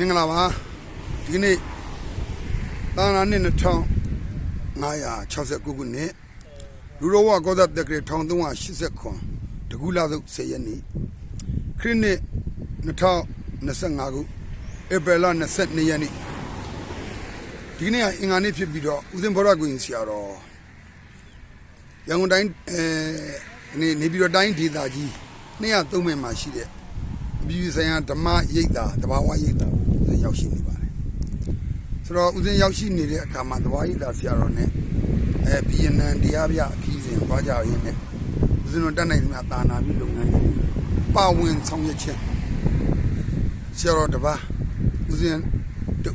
မင်္ဂလာပါဒီနေ့သာနာနှစ်2569ခုနှစ်လူတော်ဝကောသတက္ကရာ1380ခွန်တကူလာစုပ်10ရက်နေ့ခရစ်နှစ်2025ခုဧပြီလ22ရက်နေ့ဒီနေ့ကအင်္ဂါနေ့ဖြစ်ပြီးတော့ဦးစင်ဘောရကွင်ဆရာတော်ရန်ကုန်တိုင်းအဲနေနေပြည်တော်တိုင်းဒေသကြီး203မိနစ်မှာရှိတဲ့အပြည်ပြည်ဆိုင်ရာဓမ္မရိပ်သာတဘာဝရိပ်သာ ဦးဇင်းရောက်ရှိနေပါတယ်ဆိုတော့ဦးဇင်းရောက်ရှိနေတဲ့အခါမှာတဘာဝရိပ်သာဆရာတော်နဲ့အဲပြည်နံတရားပြအခီးစဉ်သွားကြရင်းနဲ့ဦးဇင်းတို့တက်နိုင်သမျှတာနာပြုလုပ်ငန်းတွေပါဝင်ဆောင်ရွက်ခြင်းဆရာတော်တပါဦးဇင်းတူ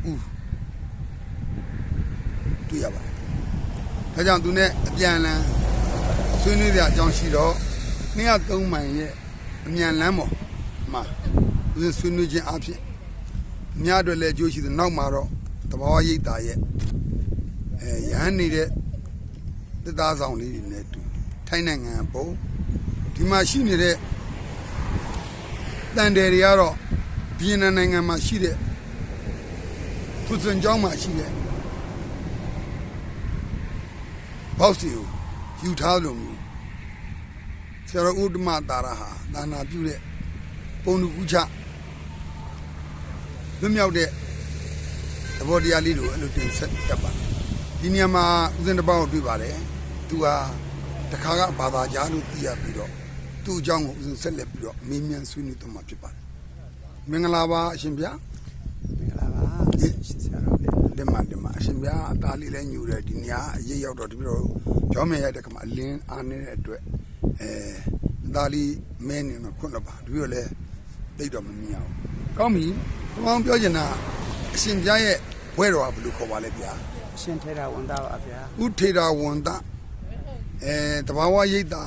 တွေ့ရပါတယ်ဒါကြောင့်သူနဲ့အပြန်အလှန်ဆွေးနွေးကြအကြောင်းရှိတော့203မိုင်ရဲ့အမြန်လမ်းပေါ်မှာဦးဇင်းဆွေးနွေးခြင်းအဖြစ်အ များအတွက်လည်းအကျိုးရှိတယ်နောက်မှာတော့တဘာဝရိပ်တာရဲ့အဲရဟန်းနေတဲ့တသားဆောင်လေးတွေနဲ့တူထိုင်းနိုင်ငံပုံဒီမှာရှိနေတဲ့တန်တယ်တွေကတော့ဗီယက်နမ်နိုင်ငံမှာရှိတဲ့သူစံကျောင်းမှာရှိတဲ့ဘောက်စီကိုယူထားလို့မျိုးဆရာတော်ဥဒ္ဓမတာရဟာဒါနာပြုတဲ့ပုံလူကူချ လွတ်မြောက်တဲ့သဘောတရားလေးကိုအဲ့လိုတင်ဆက်တတ်ပါတယ်ဒီနေရာမှာဦးဇင်းတစ်ပေါက်ကိုတွေ့ပါတယ်သူဟာတခါကဘာသာကြားလို့သိရပြီးတော့သူ့အကြောင်းကိုဦးဇင်းဆက်လက်ပြီးတော့မေးမြန်းဆွေးနွေးသွားမှာဖြစ်ပါတယ်မင်္ဂလာပါအရှင်ဗျာမင်္ဂလာပါရှင်ဆရာတော်ဗျာဒီမှာဒီမှာအရှင်ဗျာအသားလေးလည်းညူတယ်ဒီနေရာအရေးရောက်တော့တပြည့်တော့ကြောင်းမြရိုက်တဲ့ခါမှာအလင်းအားနေတဲ့အတွက်အဲအသားလေးမဲနေမှာခွန့်တော့ပါတပြည့်တော့လည်းသိတော့မမြင်ရဘူးကောင်းပြီ ဘုရားပြောချင်တာအရှင်ဗျာရဲ့ဘွဲတော်ကဘယ်လိုခေါ်ပါလဲဗျာအရှင်ထေရဝန်သားပါဗျာဥထေရာဝန္တအဲတဘာဝရိတ်တာ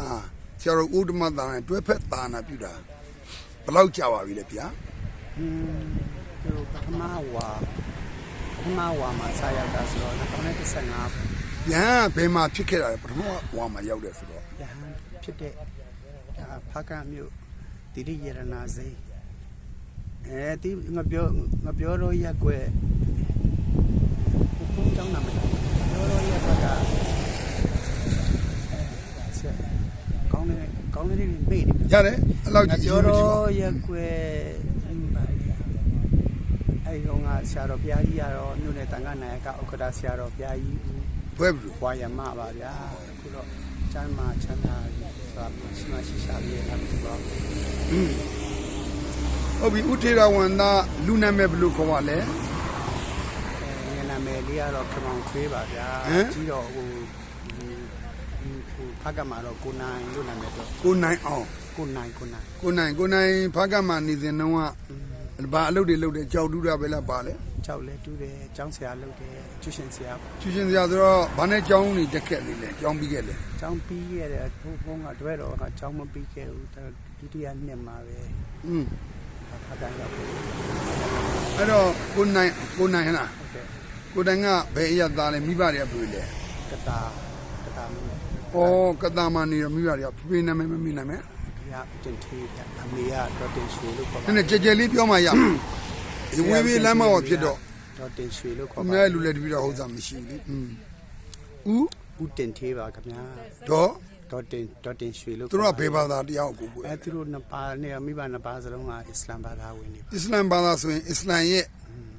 ဆရာတော်ဥဒ္ဓမသာနဲ့တွဲဖက်သာနာပြုတာဘယ်လောက်ကြာပါပြီလဲဗျာอืมဒီပထမဝါပထမဝါမှာစာရောက်တာဆိုတော့2015ယဟန်ဘယ်မှာဖြစ်ခဲ့တာလဲပထမဝါမှာရောက်တယ်ဆိုတော့ရဟန်းဖြစ်တဲ့ဒါဖာကမြို့တိရိယရနာစိ အဲဒီငါပြောငါပြောတော့ရက်ွယ်ဘုံကြောင်းနာမည်ပြောတော့ရက်ွက်ကဆက်ကောင်းနေကောင်းနေနေမေ့နေရတယ်အဲ့လောက်ငါကြီးပြောအရေးမကြီးပါတော့ဘူးရက်ွယ်အဲ့တော့ငါဆရာတော်ဘုရားကြီးကတော့မြို့နယ်တန်ခါနာယကဥက္ကဋ္ဌဆရာတော်ဘုရားကြီးဘွဲဘလူဝါယမပါဗျာအခုတော့ကျမ်းမာချမ်းသာဆိုတာရှိမရှိရှာပြီးရတာဖြစ်ပါဘူး ဟုတ်ပြီဥထေရာဝန္တလူနာမည်ဘယ်လိုခေါ်ပါလဲအဲငါနာမည်လေးကတော့ခမောင်ခွေးပါဗျာဟမ်ကြီးတော့ဟိုဟိုဟိုဖက်ကမှာတော့ကိုနိုင်လို့နာမည်တော့ကိုနိုင်အောင်ကိုနိုင်ကိုနိုင်ကိုနိုင်ကိုနိုင်ဖားကမှနေစဉ်တုန်းကဘာအလုပ်တွေလုပ်တယ်ကြောက်တူးတာပဲလားပါလဲကြောက်လဲတူးတယ်ကျောင်းဆရာလုပ်တယ်ကျူရှင်ဆရာချူရှင်စရာဆိုတော့ဘာနဲ့ကြောင်းနေတက်ခဲ့လေလဲကြောင်းပြီးခဲ့လေကျောင်းပြီးခဲ့တယ်ဘုဘုံကတွဲတော့ကကျောင်းမပြီးခဲ့ဘူးဒုတိယနှစ်မှာပဲอืม ဖက်ကရောက်တယ်အဲ့တော့ကိုနိုင်ကိုနိုင်ဟလားဟုတ်တယ်ကိုနိုင်ကဘယ်အရသားလဲမိဘတွေကဘယ်လိုလဲကတာကတာမျိုးဩကတာမနေတော့မိဘတွေကဖေဖေနာမည်မမိနိုင်မယ်ရတင်သေးတယ်အမေကတော့တင်ရွှေလို့ခေါ်နည်းနည်းကြဲကြဲလေးပြောမှရမှာဒီဝေးဝေးလမ်းမပေါ်ဖြစ်တော့တော့တင်ရွှေလို့ခေါ်အပါများလူလည်းတပည့်တော်ဟုတ်စားမရှိဘူးလေอืมဦးဦးတင်သေးပါခင်ဗျာတော့ တော့တင်တော့တင်ရွှေလို့သူတို့ကဘယ်ဘာသာတရားကိုကိုယ်အဲသူတို့နှစ်ပါးနဲ့မိဘနှစ်ပါးစလုံးကအစ္စလမ်ဘာသာဝင်နေပါအစ္စလမ်ဘာသာဆိုရင်အစ္စလမ်ရဲ့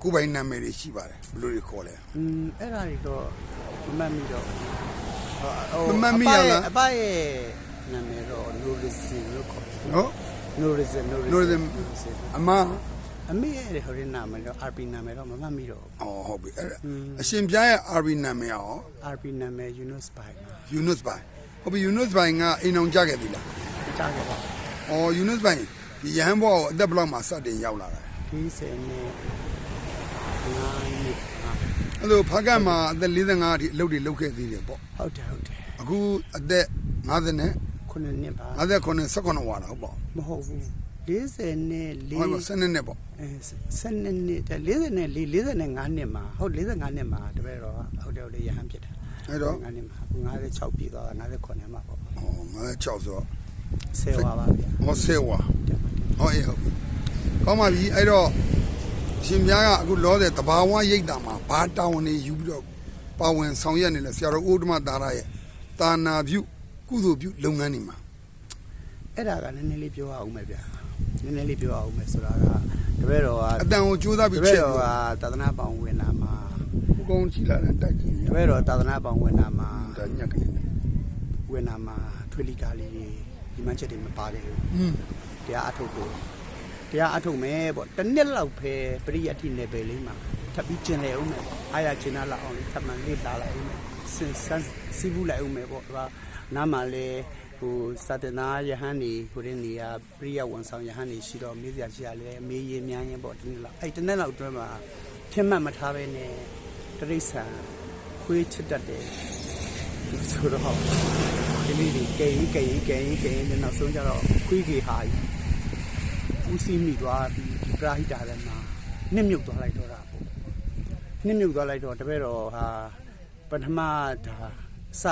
ကိုယ်ပိုင်နာမည်တွေရှိပါတယ်ဘယ်လိုတွေခေါ်လဲอืมအဲ့ဒါတွေတော့မမှတ်မိတော့ဟိုမမှတ်မိရလားအပရဲ့နာမည်တော့ Nurizim လို့ခေါ်တယ်နော် Nurizim Nurizim အမအမေရဲ့ဟိုရင်းနာမည်တော့ RP နာမည်တော့မမှတ်မိတော့ဘူးအော်ဟုတ်ပြီအဲ့ဒါအရှင်ပြားရဲ့ RB နာမည်ရော RP နာမည် Yunus Bai မှာ Yunus ဘို င်ဟုတ်ပြီ Yunus ဘိုင်ကအိမ်အောင်ကြခဲ့ပြီလားကြားခဲ့ပါအော် Yunus ဘိုင်ဒီရဟန်းဘောကိုအသက်ဘယ်လောက်မှာစတင်ရောက်လာတာဒီစနေနိုင်နေဟာအဲ့လိုဖားကတ်မှာအသက်45အထိအလုပ်တွေလုပ်ခဲ့သေးတယ်ပေါ့ဟုတ်တယ်ဟုတ်တယ်အခုအသက်50နဲ့ခုနှစ်နှစ်ပါ59 19ဝါတာဟုတ်ပေါ့မဟုတ်ဘူး 40နဲ့ဟုတ်ပါ4 12နှစ်ပေါ့အဲ12နှစ်40နဲ့4 45နှစ်မှာဟုတ်45နှစ်မှာတပည့်တော်ဟုတ်တယ်ဟုတ်တယ်ရဟန်းဖြစ်တာအဲ့တော့45နှစ်မှာ56ပြည်သွားတာ59နှစ်မှာပေါ့အော်56ဆိုတော့ဆယ်ဝါပါဗျာဟောဆဲဝါတယ်ပါတယ်ဟောအေးဟုတ်ပြီကောင်းပါပြီအဲ့တော့ရှင်များကအခုလောတဲ့တဘာဝရိတ်တာမှာဘာတာဝန်နေယူပြီးတော့ပါဝင်ဆောင်ရွက်နေလဲဆရာတော်ဥဒ္ဓမသာရရဲ့တာနာပြုကုသိုလ်ပြုလုပ်ငန်းတွေမှာအဲ့ဒါကနည်းနည်းလေးပြောအောင်မယ်ဗျာ နည်းနည်းလေးပြောအောင်မယ်ဆိုတာကတပည့်တော်အကတန်ကိုကြိုးစားတပြီးပချည့်က်တော်ပြီးကသာသနာ့ပေါင်းဝင်လာမှာဘုကုန်းကြည့်လာတဲ့တိုက်ကြီးတပည့်တော်သာသနာ့ပေါင်းဝင်လာမှာဒါညက်ကနေဝင်လာမှာထွေလီကာလေးတွေဒီမှချက်တွေမပါခဲ့ဘူးอืมတရားအထုတ်ကိုတရားအထုတ်မယ်ပေါ့တစ်နှစ်လောက်ပဲပရိယတ်တိနယ်ပယ်လေးမှာထပ်ပြီးကျင်လေအောင်မယ်ပေါ့အားရကျင်လာလောက်အောင်ထပ်မှန်လေးလာလိုက်အောင်မယ်စင်စန်းစီးဘူးလိုက်အောင်မယ်ပေါ့ဒါနားမှာလေ ဟိုစတနာယဟန်နေကိုရင်းနေရပရိယဝန်ဆောင်ယဟန်နေရှိတော့မေးစရာရှိရလေမေးရင်များရင်ပေါ့ဒီနေ့လောက်အဲ့တစ်နှစ်လောက်အတွင်းမှာထင်မှတ်မထားပဲနဲ့တရိษံခွေးချစ်တတ်တယ်ဆိုတော့ဒီနေ့ဒီကိန်းကိန်းကိန်းကိန်းနဲ့နောက်ဆုံးကြတော့ခွေးကြီးဟာကြီးဦးစီးမိသွားပြီးဒီပရာဟိတာထဲမှာနှစ်မြုပ်သွားလိုက်တော့တာပေါ့နှစ်မြုပ်သွားလိုက်တော့တပည့်တော်ဟာပထမဒါစ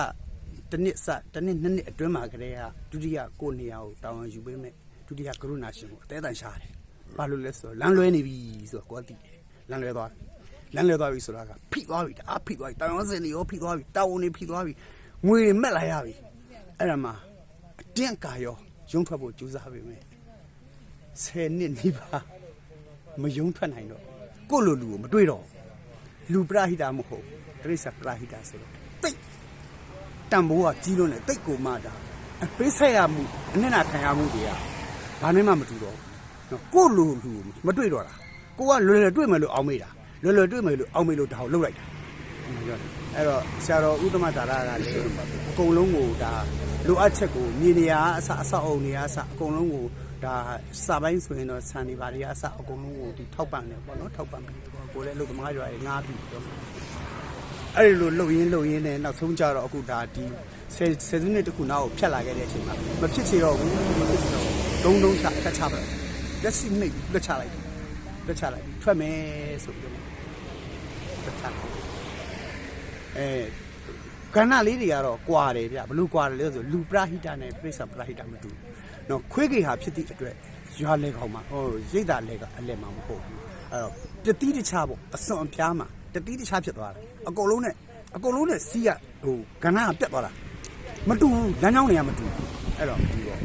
တစ်နှစ်စတစ်နှစ်နှစ်နှစ်အတွင်းမှာကလေးကဒုတိယကိုနေရာကိုတောင်းယူပေးမယ်ဒုတိယကရုဏာရှင်ကိုအသေးအံရှာတယ်ဘာလို့လဲဆိုတော့လမ်းလွဲနေပြီဆိုတော့ကိုယ်သိတယ်လမ်းလွဲသွားလမ်းလွဲသွားပြီဆိုတာကဖိသွားပြီအာဖိသွားပြီတောင်းစင်တွေရောဖိသွားပြီတောင်းနေဖိသွားပြီငွေတွေမက်လာရပြီအဲ့ဒါမှာအတင်းကာရောရုံးထွက်ဖို့ကြိုးစားပြီမယ်ဆယ်နှစ်နီးပါးမယုံထွက်နိုင်တော့ကိုယ့်လိုလူကိုမတွေ့တော့ဘူးလူပရဟိတာမဟုတ်တရိစ္ဆာပရဟိတာဆိုတော့တိတ် တံမိုးကကြီးလို့နေတိတ်ကိုမှတာအပေးဆက်ရမှုအနစ်နာခံရမှုတွေကဘာနဲ့မှမတူတော့ဘူးနော်ကိုယ့်လိုလူကိုမတွေ့တော့တာကိုကလွယ်လွယ်တွေ့မယ်လို့အောင်းမေးတာလွယ်လွယ်တွေ့မယ်လို့အောင်းမေးလို့ဒါကိုလှုပ်လိုက်တာအဲ့တော့ဆရာတော်ဥဒ္ဓမတာရကလည်းအကုန်လုံးကိုဒါလိုအပ်ချက်ကိုမြေနေရာအစအဆောက်အုံနေရာအစအကုန်လုံးကိုဒါစာပိုင်းဆိုရင်တော့ဆန်နေပါတွေအစအကုန်လုံးကိုဒီထောက်ပံ့တယ်ပေါ့နော်ထောက်ပံ့တယ်ကိုလည်းအလုပ်သမားရွာရေးငားပြီးတော့ အဲ့ဒီလိုလှုပ်ရင်းလှုပ်ရင်းနဲ့နောက်ဆုံးကြတော့အခုဒါဒီဆယ်ဆယ်စုနှစ်တခုနောက်ကိုဖြတ်လာခဲ့တဲ့အချိန်မှာမဖြစ်ချေတော့ဘူးမဖြစ်ချေတော့ဘူးဒုံဒုံချဖြတ်ချပါလက်စီနှိပ်လက်ချလိုက်လက်ချလိုက်ထွက်မယ်ဆိုပြီးတော့လက်ချလိုက်အဲကဏ္ဍလေးတွေကတော့ကွာတယ်ဗျဘလို့ကွာတယ်လဲဆိုလူပရဟိတနဲ့ပြိဿပရဟိတမတူဘူးနော်ခွေးကေဟာဖြစ်သည့်အတွက်ရွာလေကောင်မှာဟိုရိတ်တာလေကအလဲမှာမဟုတ်ဘူးအဲ့တော့တတိတခြားပေါ့အစွန်အပြားမှာတတိတခြားဖြစ်သွားတယ် အကုန်လုံးနဲ့အကုန်လုံးနဲ့စီးရဟိုကဏ္ဍကပြတ်သွားတာမတူဘူးလမ်းကြောင်းတွေကမတူဘူးအဲ့တော့ဒီပေါ့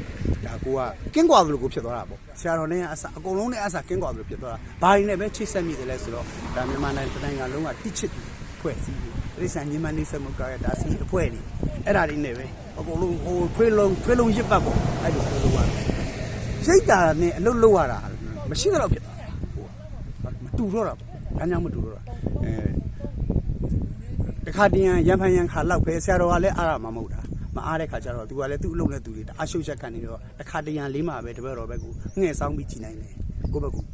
ဒါကိုကကင်းကွာသလိုကိုဖြစ်သွားတာပေါ့ဆရာတော်နဲ့အစအကုန်လုံးနဲ့အစကင်းကွာသလိုဖြစ်သွားတာဘာရင်းနဲ့ပဲချိတ်ဆက်မိတယ်လဲဆိုတော့ဒါမြန်မာနိုင်ငံတိုင်းကလုံးဝတိချစ်ပြီးဖွဲ့စည်းပြီးတိရစ္ဆာန်ညီမနေစမှုကရဒါစီအဖွဲနေအဲ့ဒါတွေနဲ့ပဲအကုန်လုံးဟိုထွေးလုံးထွေးလုံးရစ်ပတ်ပေါ့အဲ့လိုထွေးလုံးရတယ်ရိတ်တာနဲ့အလုတ်လောက်ရတာမရှိတော့ဖြစ်သွားတယ်ဟိုမတူတော့တာပေါ့လမ်းကြောင်းမတူတော့တာအဲ တခါတည်းရံဖန်ရံခါလောက်ပဲဆရာတော်ကလည်းအားရမှာမဟုတ်တာမအားတဲ့ခါကျတော့သူကလည်းသူ့အလုပ်နဲ့သူတွေအရှုပ်ချက်ခံနေတော့တခါတည်းရံလေးမှာပဲတပည့်တော်ဘက်ကိုငှဲ့ဆောင်ပြီးကြည်နိုင်တယ်ကိုယ့်ဘက်ကို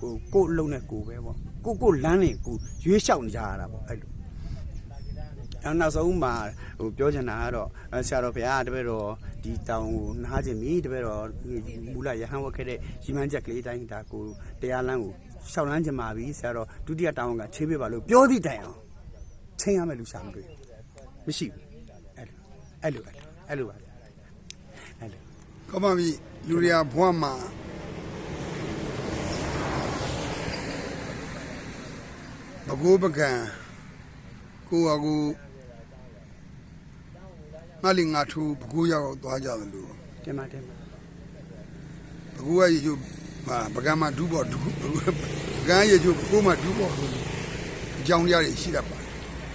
ဟိုကိုယ့်အလုပ်နဲ့ကိုယ်ပဲပေါ့ကိုကိုလမ်းနဲ့ကိုရွေးလျှောက်နေကြရတာပေါ့အဲ့လိုအဲ့နောက်ဆုံးမှာဟိုပြောချင်တာကတော့အဲဆရာတော်ဘုရားကတပည့်တော်ဒီတောင်ကိုနားခြင်းမိတပည့်တော်မူလရဟန်းဝတ်ခဲ့တဲ့ရီမန်းချက်ကလေးတိုင်းဒါကိုတရားလမ်းကိုရှောက်လန်းချင်ပါပြီဆရာတော်ဒုတိယတောင်ကချင်းပြပါလို့ပြောသည့်တိုင်အောင် ချင်းရမယ်လူရှာမတွေ့ဘူးမရှိဘူးအဲ့လိုအဲ့လိုအဲ့လိုပါအဲ့လိုကောင်းပါပြီလူတွေကဘွားမှာဘကိုးပကံကိုဟာကိုငါလီငါထူဘကိုးရောက်သွားကြတယ်လို့တင်ပါတင်ပါဘကိုးကရေချိုဟာပကံမှာဒူးပေါ်ဒူးပကံရေချိုဘကိုးမှာဒူးပေါ်လို့အကြောင်းတရားတွေရှိတတ်ပါတယ်